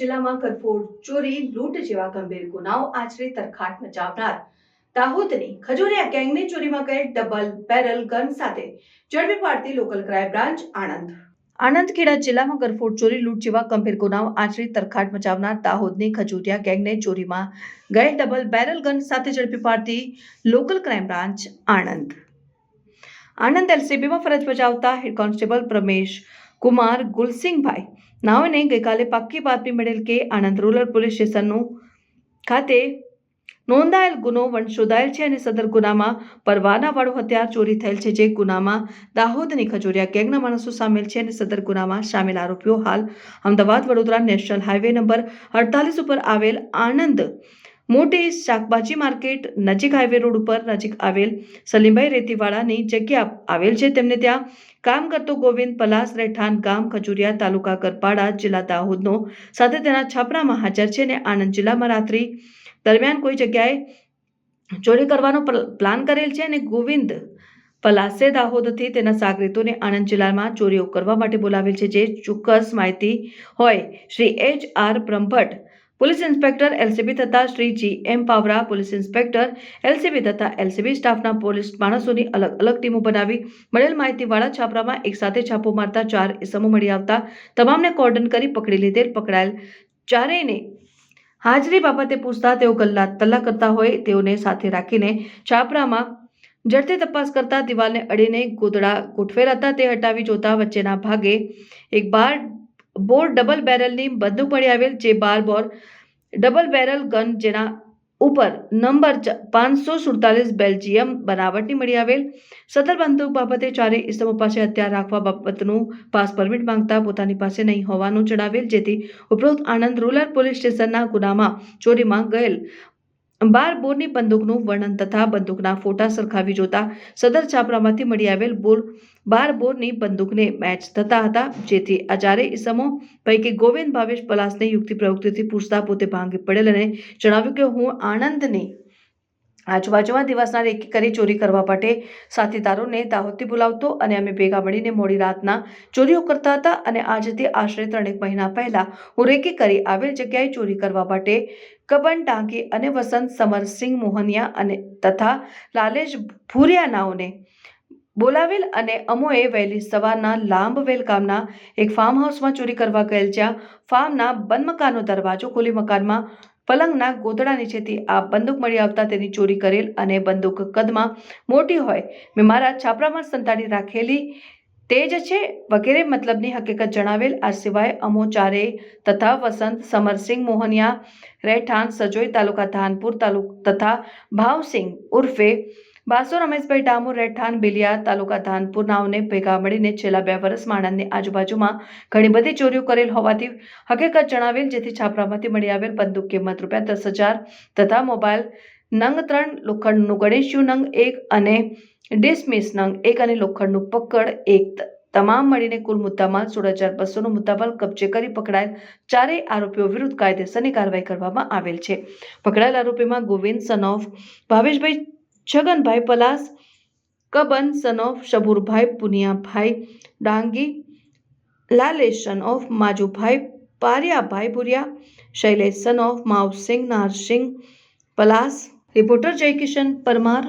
જિલ્લામાં કરફોડ ચોરી, લૂંટ જેવા ગંભીર ગુનાઓ આચરે તરખાટ મચાવનાર. દાહોદની ખજુરિયા ગેંગને ચોરીમાં ગયેલ ડબલ બેરલ ગન સાથે ઝડપી પાડતી local crime branch Anand. Anand Kheda જિલ્લામાં ગરફોડ ચોરી, લૂંટ જેવા ગંભીર ગુનાઓ આચરી તરખાટ મચાવનાર દાહોદની ખજુરિયા ગેંગને ચોરીમાં ગયેલ ડબલ બેરલ ગન સાથે ઝડપી પાડતી local crime branch Anand. Anand એલસીબીમાં ફરજ બજાવતા હેડ કોન્સ્ટેબલ પ્રમેશ કુમાર ગુલસિંહભાઈ નાઓને ગઈકાલે પાક્કી બાતમી મળેલ કે આણંદ રૂરલ પોલીસ સ્ટેશનનું ખાતે નોંધાયેલ ગુનો વંશોધાયેલ છે અને સદર ગુનામાં પરવાનાવાળું હથિયાર ચોરી થયેલ છે જે ગુનામાં દાહોદની ખજોરિયા ગેંગના માણસો સામેલ છે અને સદર ગુનામાં સામેલ આરોપીઓ હાલ Ahmedabad Vadodara national highway number અડતાલીસ ઉપર આવેલ આણંદ મોટી શાકભાજી માર્કેટ નજીક હાઈવે રોડ ઉપર નજીક આવેલ સલીમભાઈ રેતીવાળાની જગ્યા આવેલ છે. તેમને ત્યાં કામ કરતો ગોવિંદ પલાસ રહેઠાણ ગામ ખજુરિયા તાલુકા કરપાડા જિલ્લા દાહોદનો સાથે તેના છાપરામાં હાજર છે અને આણંદ જિલ્લામાં રાત્રિ દરમિયાન કોઈ જગ્યાએ ચોરી કરવાનો પ્લ- પ્લાન કરેલ છે અને ગોવિંદ પલાસે દાહોદથી તેના સાગરીતોને આણંદ જિલ્લામાં ચોરીઓ કરવા માટે બોલાવેલ છે. જે ચોક્કસ માહિતી હોય, Shri H R Brahmbhatt police inspector LCB તથા Shri G M Pavra, police inspector LCB તથા એલસીબી સ્ટાફના પોલીસ માણસોની અલગ અલગ ટીમો બનાવી મળેલ માહિતીવાળા છાપરામાં એકસાથે છાપો મારતા ચાર ઇસમો મળી આવતા તમામને કોર્ડન કરી પકડી લીધેલ, પકડાયેલ ચારેયને હાજરી બાબતે પૂછતા તેઓ ગલ્લા તલ્લા કરતા હોય તેઓને સાથે રાખીને છાપરામાં ઝડપી તપાસ કરતા દિવાલને અડીને ગોદડા ગોઠવેલા હતા. તે હટાવી જોતા વચ્ચેના ભાગે એક બાર બોર ડબલ બેરલની બંદૂક મળી આવેલ જે બાર બોર ડબલ બેરલ ગન જેના ઉપર નંબર પાંચસો સુડતાલીસ બેલ્જિયમ બનાવટની મળી આવેલ. સદર બંદૂક બાબતે ચારેય ઇસમો પાસે હથિયાર રાખવા બાબતનું પાસ પરમિટ માંગતા પોતાની પાસે નહીં હોવાનું જણાવેલ, જેથી ઉપરોક્ત આણંદ રૂરલ પોલીસ સ્ટેશનના ગુનામાં ચોરીમાં ગયેલ બાર બોરની બંદૂકનું વર્ણન તથા બંદૂકના ફોટા સરખાવી જોતા સદર છાપરામાંથી મળી આવેલ બોર બાર બોરની બંદૂકને મેચ થતા હતા. જેથી આ ઈસમો પૈકી ગોવિંદ ભાવેશ પલાસને યુક્તિ પ્રયુક્તિથી પૂછતા પોતે ભાંગી પડેલ અને જણાવ્યું કે, હું આણંદની આજુબાજુમાં દિવસના રેકી કરી ચોરી કરવા માટે સાથીદારોને દાહોદથી બોલાવતો અને અમે ભેગા મળીને મોડી રાતના ચોરીઓ કરતા હતા અને આજથી આશરે ત્રણેક મહિના પહેલા હું રેકી કરી આવેલ જગ્યાએ ચોરી કરવા માટે કબન ટાંકી અને વસંત સમરસિંહ મોહનિયા અને તથા લાલેશ ભૂરિયાનાઓને બોલાવેલ અને અમોએ વહેલી સવારના લાંબવેલ ગામના એક ફાર્મ હાઉસમાં ચોરી કરવા ગયેલ જ્યાં ફાર્મના બંધ મકાનનો દરવાજો ખોલી મકાનમાં પલંગના ગોતડા નીચેથી આ બંદૂક મળી આવતા તેની ચોરી કરેલ અને બંદૂક કદમાં મોટી હોય. મેં મારા છાપરામાં સંતાડી રાખેલી તે જ છે વગેરે મતલબની હકીકત જણાવેલ. આ સિવાય અમો ચારે તથા વસંત, સમરસિંહ, મોહનિયા, રહેઠાણ, સજોઈ તાલુકા, ધાનપુર તાલુક તથા ભાવસિંહ ઉર્ફે બાસો રમેશભાઈ ડામોર રહેઠાણ બિલિયા તાલુકા ધાનપુર નાવને ભેગા મળીને છેલ્લા બે વર્ષમાં આણંદની આજુબાજુમાં ઘણી બધી ચોરીઓ કરેલ હોવાથી હકીકત જણાવેલ જેથી છાપરામાંથી મળી આવેલ બંદૂક કિંમત રૂપિયા દસ હજાર તથા મોબાઈલ નંગ ત્રણ, લોખંડનું ગણેશિયું નંગ એક અને ડિસમિસ નંગ એક અને લોખંડનું પકડ એક તમામ મળીને કુલ મુદ્દામાલ સોળ હજાર બસોનો મુદ્દામાલ કબજે કરી પકડાયેલ ચારેય આરોપીઓ વિરુદ્ધ કાયદેસરની કાર્યવાહી કરવામાં આવેલ છે. પકડાયેલ આરોપીમાં Govind son of Bhaveshbhai Chhaganbhai Palas Kaban son of Shaburbhai Puniyabhai Dangi Lalesh son of Majubhai Pariyabhai Bhuriya Shailesh son of Mavsinh Narsinh Palas reporter Jaykishan Parmar